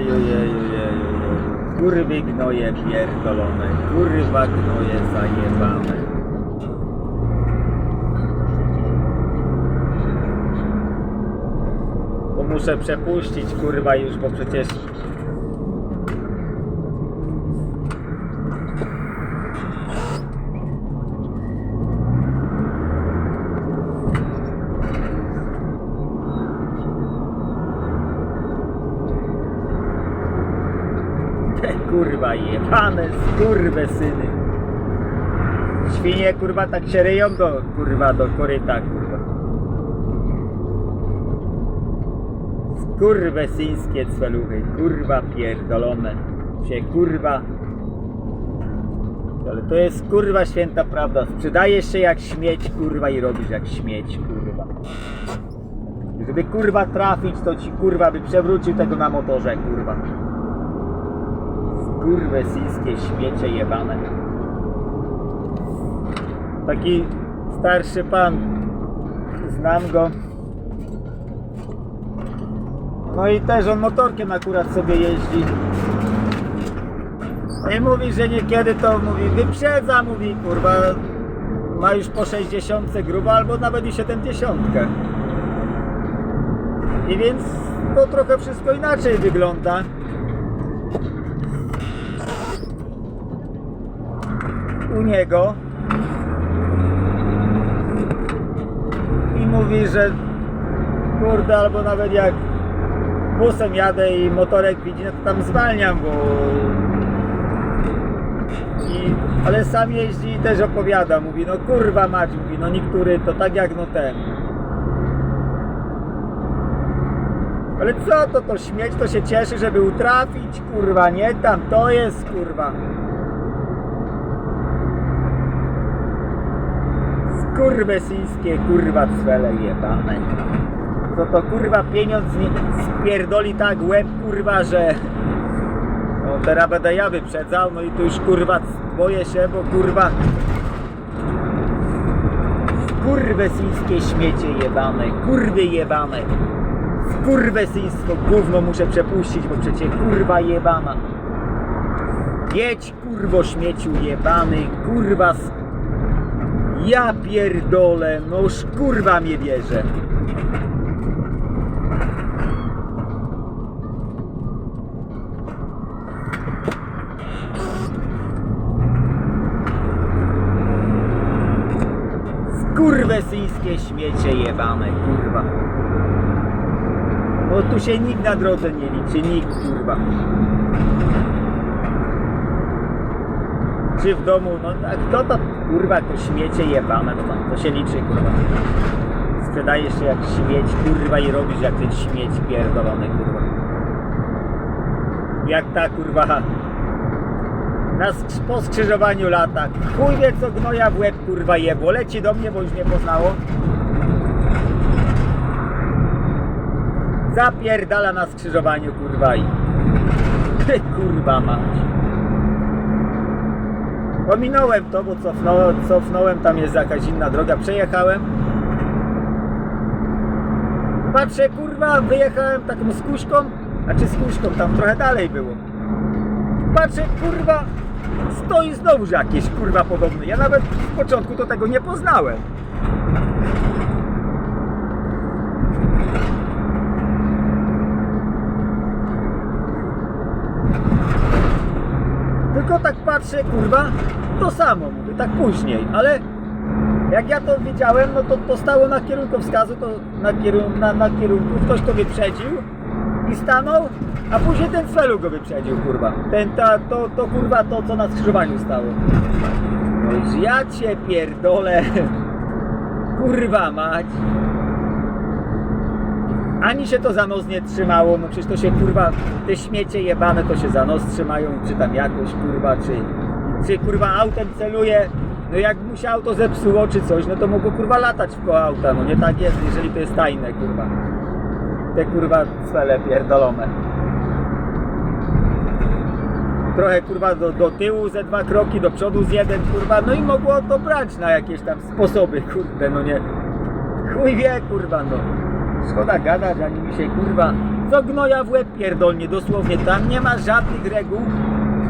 jeju, jeju, jeju. Kurwy gnoje pierdolone, kurwa gnoje zajebane. To muszę przepuścić kurwa już, bo przecież te kurwa jebane skurwe syny. Świnie kurwa tak się ryją do kurwa do koryta kurwa. Skurwe syńskie cweluchy, kurwa pierdolone. Się kurwa. Ale to jest kurwa święta prawda. Sprzedajesz się jak śmieć kurwa i robisz jak śmieć kurwa. Żeby kurwa trafić, to ci kurwa by przewrócił tego na motorze kurwa. Kurwe syńskie śmiecie jebane. Taki starszy pan, znam go. No i też on motorkiem akurat sobie jeździ. I mówi, że niekiedy to mówi, wyprzedza, mówi, kurwa, ma już po 60 grubo, albo nawet i 70. I więc to trochę wszystko inaczej wygląda. U niego i mówi, że kurde, albo nawet jak busem jadę i motorek widzi, no to tam zwalniam, bo i, ale sam jeździ i też opowiada, mówi, no kurwa mać, mówi, no niektóry to tak jak no ten ale co to, to śmieć, to się cieszy, żeby utrafić, kurwa, nie tam, to jest, kurwa. Skurwesyńskie kurwa cwele jebane. Co to kurwa pieniądz nie spierdoli tak łeb kurwa, że no teraz będę ja wyprzedzał, no i tu już kurwa boję się, bo kurwa Skurwesyńskie śmiecie jebane, kurwy jebane. Skurwesyństwo gówno muszę przepuścić, bo przecie kurwa jebana. Jedź kurwo śmieciu jebany, kurwa sk- ja pierdolę, noż kurwa mnie bierze. Skurwesyńskie śmiecie jebane, kurwa. Bo tu się nikt na drodze nie liczy, nikt kurwa. Czy w domu, no kto to kurwa to śmiecie jebane, to tam, to się liczy kurwa. Sprzedajesz się jak śmieć kurwa i robisz jak ten śmieć pierdolony kurwa. Jak ta kurwa na sk- po skrzyżowaniu lata. Chuj wie co gnoja w łeb kurwa jebło. Leci do mnie, bo już mnie poznało. Zapierdala na skrzyżowaniu kurwa i ty kurwa mać. Pominąłem to, bo cofnąłem, cofnąłem, tam jest jakaś inna droga, przejechałem. Patrzę, kurwa, wyjechałem taką skuśką, a czy skuśką, tam trochę dalej było. Patrzę, kurwa, stoi znowu jakieś, kurwa, podobny. Ja nawet w początku to tego nie poznałem. Tylko tak patrzę, kurwa, to samo mówię, tak później, ale jak ja to wiedziałem, no to, to stało na kierunkowskazu, to na, kierun na, na kierunku ktoś to wyprzedził i stanął, a później ten celu go wyprzedził, kurwa. Ten, ta, to, to kurwa to, co na skrzyżowaniu stało. No już ja cię pierdolę, kurwa mać. Ani się to za nos nie trzymało, no przecież to się kurwa, te śmiecie jebane to się za nos trzymają, czy tam jakoś kurwa, czy, czy kurwa autem celuje, no jak mu się auto zepsuło czy coś, no to mogło kurwa latać w koło auta, no nie tak jest, jeżeli to jest tajne kurwa. Te kurwa cwele pierdolone. Trochę kurwa do, do tyłu ze dwa kroki, do przodu z jeden kurwa, no i mogło to brać na jakieś tam sposoby, kurde, no nie. Chuj wie kurwa, no. Szkoda gadać, ani mi się kurwa Co gnoja w łeb pierdolnie, dosłownie. Tam nie ma żadnych reguł.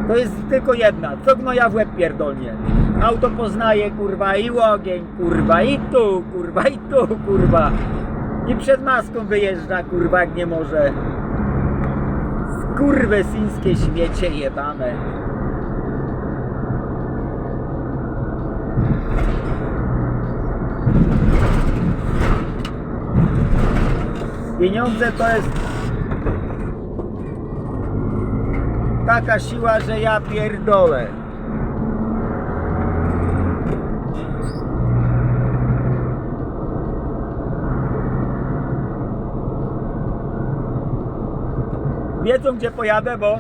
To jest tylko jedna. Co gnoja w łeb pierdolnie. Auto poznaje, kurwa, i ogień, kurwa, i tu, kurwa, i tu, kurwa. I przed maską wyjeżdża, kurwa, jak nie może. Skurwe syńskie śmiecie jebane. Pieniądze to jest taka siła, że ja pierdolę. Wiedzą gdzie pojadę, bo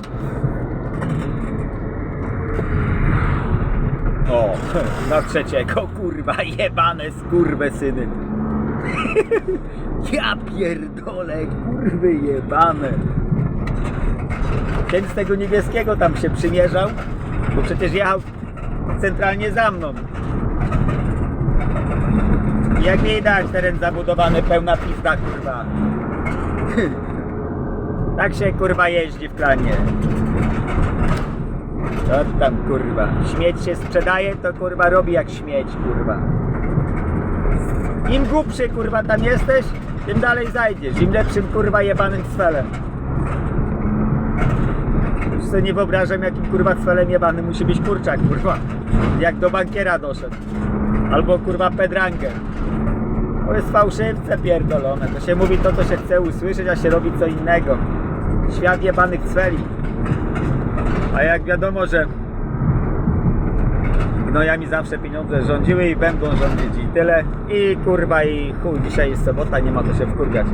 O, na trzeciego, kurwa, jebane skurwe syny. Ja pierdolę, kurwy jebane. Ten z tego niebieskiego tam się przymierzał, bo przecież jechał centralnie za mną. Jak nie dać teren zabudowany, pełna pizda, kurwa. Tak się kurwa jeździ w klanie. Co tam kurwa? Śmieć się sprzedaje, to kurwa robi jak śmieć, kurwa. Im głupszy kurwa tam jesteś, tym dalej zajdziesz. Im lepszym kurwa jebanym cfelem. Już sobie nie wyobrażam jakim kurwa cfelem jebanym musi być kurczak kurwa. Jak do bankiera doszedł. Albo kurwa pedranger. To jest fałszywce pierdolone. To się mówi to, co się chce usłyszeć, a się robi co innego. Świat jebanych cweli. A jak wiadomo, że gnojami zawsze pieniądze rządziły i będą rządzić i tyle. I kurwa i chuj, dzisiaj jest sobota, nie ma co się wkurwiać.